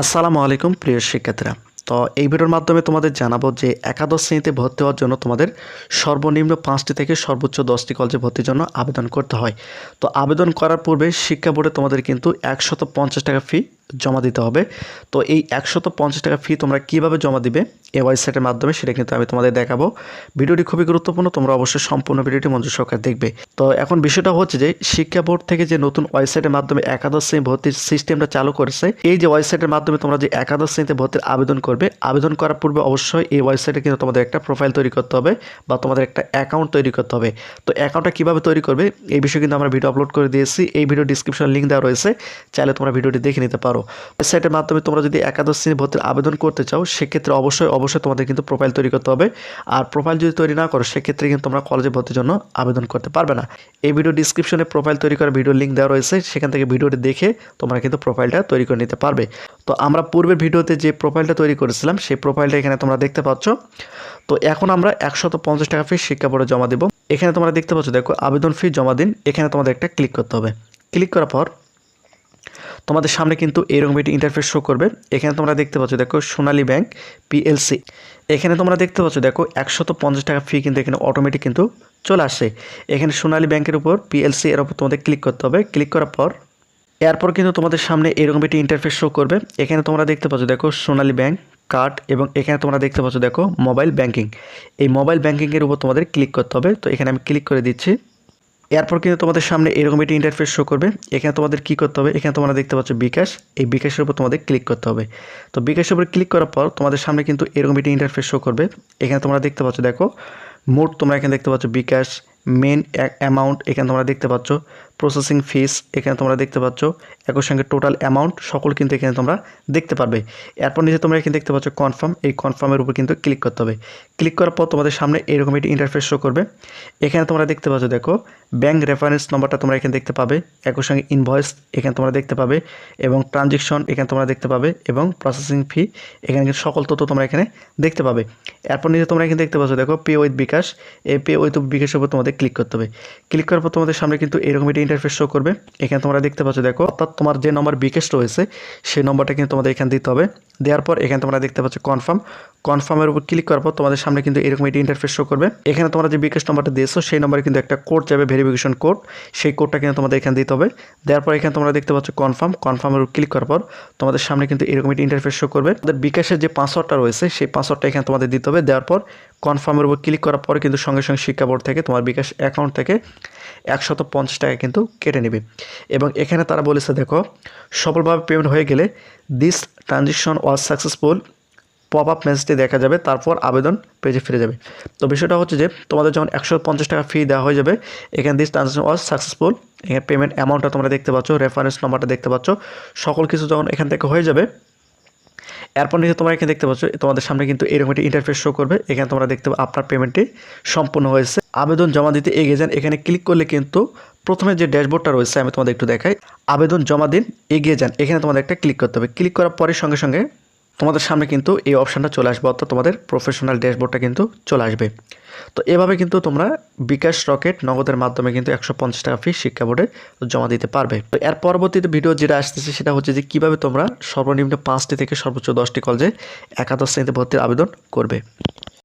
আসসালামু আলাইকুম, প্রিয় শিক্ষার্থীরা। তো এই ভিডিওর মাধ্যমে তোমাদের জানাব যে একাদশ শ্রেণীতে ভর্তি হওয়ার জন্য তোমাদের সর্বনিম্ন পাঁচটি থেকে সর্বোচ্চ দশটি কলেজে ভর্তির জন্য আবেদন করতে হয়। তো আবেদন করার পূর্বে শিক্ষা বোর্ডে তোমাদের কিন্তু একশত পঞ্চাশ টাকা ফি জমা দিতে হবে। তো এই একশত পঞ্চাশ টাকা ফি তোমরা কীভাবে জমা দিবে এই ওয়েবসাইটের মাধ্যমে সেটা কিন্তু আমি তোমাদের দেখাবো। ভিডিওটি খুবই গুরুত্বপূর্ণ, তোমরা অবশ্যই সম্পূর্ণ ভিডিওটি মঞ্জুর সরকার দেখবে। তো এখন বিষয়টা হচ্ছে যে, শিক্ষা বোর্ড থেকে যে নতুন ওয়েবসাইটের মাধ্যমে একাদশ শ্রেণি ভর্তির সিস্টেমটা চালু করেছে, এই যে ওয়েবসাইটের মাধ্যমে তোমরা যে একাদশ শ্রেণীতে ভর্তির আবেদন করবে, আবেদন করার পূর্বে অবশ্যই এই ওয়েবসাইটে কিন্তু তোমাদের একটা প্রোফাইল তৈরি করতে হবে বা তোমাদের একটা অ্যাকাউন্ট তৈরি করতে হবে। তো অ্যাকাউন্টটা কীভাবে তৈরি করবে, এই বিষয়ে কিন্তু আমরা ভিডিও আপলোড করে দিয়েছি, এই ভিডিও ডিসক্রিপশন লিঙ্ক দেওয়া রয়েছে, চাইলে তোমরা ভিডিওটি দেখে নিতে পারো। ওয়েবসাইটের মাধ্যমে তোমরা যদি একাদশ শ্রেণি ভর্তির আবেদন করতে চাও, সেক্ষেত্রে অবশ্যই অবশ্যই তোমাদের কিন্তু প্রোফাইল তৈরি করতে হবে। আর প্রোফাইল যদি তৈরি না করো, সেক্ষেত্রে কিন্তু তোমরা কলেজে ভর্তির জন্য আবেদন করতে পারবে না। এই ভিডিও ডিসক্রিপশনে প্রোফাইল তৈরি করার ভিডিও লিঙ্ক দেওয়া রয়েছে। সেখান থেকে ভিডিওটি দেখে তোমরা কিন্তু প্রোফাইলটা তৈরি করে নিতে পারবে। তো আমরা পূর্বের ভিডিওতে যে প্রোফাইলটা তৈরি করেছিলাম, সেই প্রোফাইলটা এখানে তোমরা দেখতে পাচ্ছ। তো এখন আমরা একশত পঞ্চাশ টাকা ফি শিক্ষা বোর্ডে জমা দেবো। এখানে তোমরা দেখতে পাচ্ছ, দেখো, আবেদন ফি জমা দিন। এখানে তোমাদের একটা ক্লিক করতে হবে। ক্লিক করার পর তোমাদের সামনে কিন্তু এরকম একটি ইন্টারফেস শো করবে। এখানে তোমরা দেখতে পাচ্ছ, দেখো সোনালী ব্যাংক পিএলসি এখানে তোমরা দেখতে পাচ্ছ, দেখো একশত পঞ্চাশ টাকা ফি কিন্তু এখানে অটোমেটিক কিন্তু চলে আসে। এখানে সোনালী ব্যাংকের উপর পিএলসি এর উপর তোমাদের ক্লিক করতে হবে। ক্লিক করার পর, এরপর কিন্তু তোমাদের সামনে এরকম একটি ইন্টারফেস শো করবে। এখানে তোমরা দেখতে পাচ্ছ, দেখো সোনালী ব্যাংক কার্ড এবং এখানে তোমরা দেখতে পাচ্ছ, দেখো মোবাইল ব্যাংকিং এই মোবাইল ব্যাংকিংয়ের উপর তোমাদের ক্লিক করতে হবে। তো এখানে আমি ক্লিক করে দিচ্ছি। এরপর কিন্তু তোমাদের সামনে এরকম একটি ইন্টারফেস শো করবে। এখানে তোমাদের কি করতে হবে? এখানে তোমরা দেখতে পাচ্ছ বিকাশ। এই বিকাশের উপর তোমাদের ক্লিক করতে হবে। তো বিকাশের উপর ক্লিক করার পর তোমাদের সামনে কিন্তু এরকম একটি ইন্টারফেস শো করবে। এখানে তোমরা দেখতে পাচ্ছ, দেখো, মোট তোমরা এখানে দেখতে পাচ্ছ বিকাশ মেন অ্যামাউন্ট এখানে তোমরা দেখতে পাচ্ছ। প্রসেসিং ফিস এখানে তোমরা দেখতে পাচ্ছ। একই সঙ্গে টোটাল অ্যামাউন্ট সকল কিন্তু এখানে তোমরা দেখতে পারবে। এরপর নিচে তোমরা এখানে দেখতে পাচ্ছ কনফার্ম এই কনফার্মের উপর কিন্তু ক্লিক করতে হবে। ক্লিক করার পর তোমাদের সামনে এরকম একটি ইন্টারফেস শো করবে। এখানে তোমরা দেখতে পাচ্ছ, দেখো ব্যাঙ্ক রেফারেন্স নম্বরটা তোমরা এখানে দেখতে পাবে। একই সঙ্গে ইনভয়েস এখানে তোমরা দেখতে পাবে এবং ট্রানজেকশন এখানে তোমরা দেখতে পাবে এবং প্রসেসিং ফি এখানে কিন্তু সকল তথ্য তোমরা এখানে দেখতে পাবে। এরপর নিচে তোমরা এখানে দেখতে পাচ্ছ, দেখো পে উইথ বিকাশ। এই পে উইথ বিকাশের উপর তোমাদের ক্লিক করতে হবে। ক্লিক করার পর তোমাদের সামনে কিন্তু এরকম একটি ইন্টারফেস শো করবে। এখানে তোমরা দেখতে পাচ্ছ, দেখো, অর্থাৎ তোমার যে নম্বর বিকাশ রয়েছে, সেই নম্বরটা কিন্তু তোমাদের এখানে দিতে হবে। দেওয়ার পর এখানে তোমরা দেখতে পাচ্ছ কনফার্ম কনফার্মের উপর ক্লিক করার পর তোমাদের সামনে কিন্তু এরকম একটি ইন্টারফেস শো করবে। এখানে তোমরা যে বিকাশ নম্বরটা দিয়েছ, সেই নম্বরে কিন্তু একটা কোড যাবে ভেরিফিকেশন কোড সেই কোডটা কিন্তু তোমাদের এখানে দিতে হবে। দেওয়ার পর এখানে তোমরা দেখতে পাচ্ছ কনফার্ম কনফার্মের উপর ক্লিক করার পর তোমাদের সামনে কিন্তু এরকম একটি ইন্টারফেস শো করবে। তোমাদের বিকাশের যে পাসওয়ার্ডটা রয়েছে, সেই পাসওয়ার্ডটা এখানে তোমাদের দিতে হবে। দেওয়ার পর কনফার্মের উপর ক্লিক করার পর কিন্তু সঙ্গে সঙ্গে শিক্ষা বোর্ড থেকে তোমার বিকাশ অ্যাকাউন্ট থেকে একশত পঞ্চাশ টাকা কিন্তু কেটে নেবে। এবং এখানে তারা বলেছে, দেখো, সফলভাবে পেমেন্ট হয়ে গেলে this transaction was successful pop up মেসেজটি দেখা যাবে, তারপর আবেদন পেজে ফিরে যাবে। তো বিষয়টা হচ্ছে যে, তোমাদের যখন একশো পঞ্চাশ টাকা ফি দেওয়া হয়ে যাবে, এখানে দিস ট্রানজেকশন ওয়াজ সাকসেসফুল এখানে পেমেন্ট অ্যামাউন্টটা তোমরা দেখতে পাচ্ছ রেফারেন্স নম্বরটা দেখতে পাচ্ছ, সকল কিছু যখন এখান থেকে হয়ে যাবে, এরপর নিচে তোমরা এখানে দেখতে পাচ্ছ, তোমাদের সামনে কিন্তু এরকম একটি ইন্টারফেস শো করবে, এখানে তোমরা দেখতে আপনার পেমেন্টটি সম্পূর্ণ হয়েছে। আবেদন জমা দিতে এগিয়ে যান। এখানে ক্লিক করলে কিন্তু প্রথমে যে ড্যাশবোর্ডটা রয়েছে, আমি তোমাদের একটু দেখাই। আবেদন জমা দিন, এগিয়ে যান। এখানে তোমাদের একটা ক্লিক করতে হবে। ক্লিক করার পরে সঙ্গে সঙ্গে তোমাদের সামনে কিন্তু এই অপশানটা চলে আসবে, অর্থাৎ তোমাদের প্রফেশনাল ড্যাশবোর্ডটা কিন্তু চলে আসবে। তো এভাবে কিন্তু তোমরা বিকাশ রকেট নগদের মাধ্যমে কিন্তু একশো পঞ্চাশ টাকা ফি শিক্ষা বোর্ডে জমা দিতে পারবে। তো এর পরবর্তীতে ভিডিও যেটা আসতেছে, সেটা হচ্ছে যে কীভাবে তোমরা সর্বনিম্ন পাঁচটি থেকে সর্বোচ্চ দশটি কলেজে একাদশ শ্রেণীতে ভর্তির আবেদন করবে।